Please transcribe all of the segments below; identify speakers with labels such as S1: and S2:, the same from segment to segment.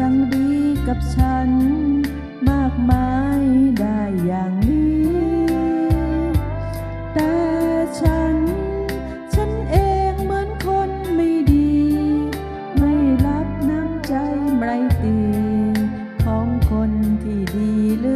S1: ช่างดีกับฉัน มากมายได้อย่างนี้ แต่ฉัน ฉันเองเหมือนคนไม่ดี ไม่รับน้ำใจไรตีของคนที่ดีเลย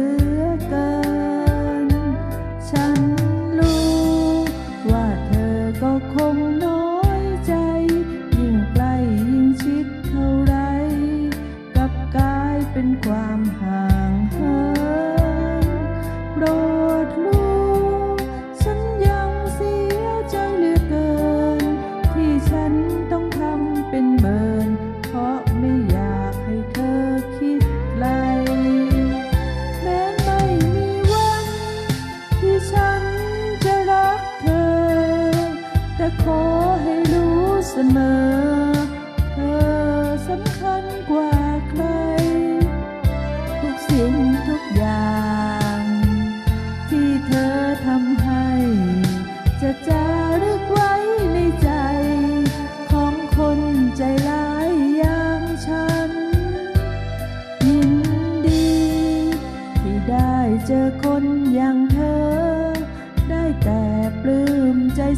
S1: ขอให้รู้เสมอ เธอสำคัญกว่าใคร ทุกสิ่งทุกอย่าง ที่เธอทำให้ จะจารึกไว้ในใจ ของคนใจร้ายอย่างฉัน ยินดี ที่ได้เจอคน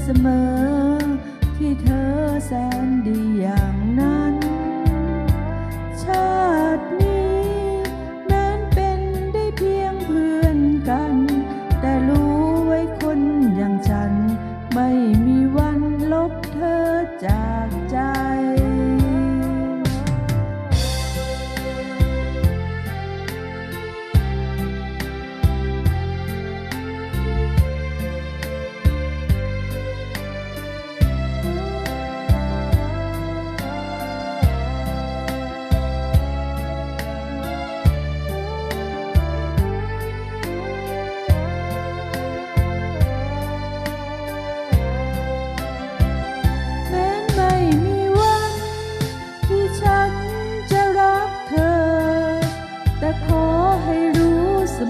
S1: เสมอ ที่เธอแสนดีอย่างนั้น ชาตินี้แม้นเป็นได้เพียงเพื่อนกัน แต่รู้ไว้คนอย่างฉัน ไม่มีวันลบเธอจาก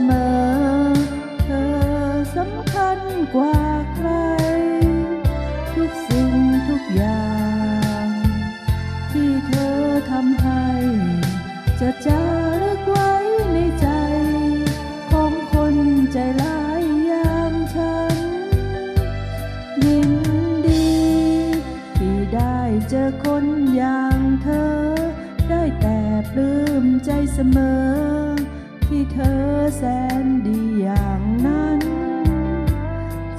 S1: มอ เธอสำคัญกว่าใคร ทุกสิ่งทุกอย่าง ที่เธอทำให้ จะจารึกไว้ในใจ ของคนใจร้ายอย่างฉัน ยินดี ที่ได้เจอคนอย่างเธอ ได้แต่ปลื้มใจเสมอ เธอแสนดีอย่างนั้น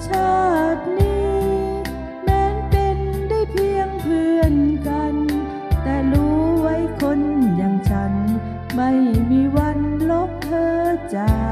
S1: ชาตินี้แม้นเป็นได้เพียงเพื่อนกัน แต่รู้ไว้คนอย่างฉัน ไม่มีวันลบเธอจาก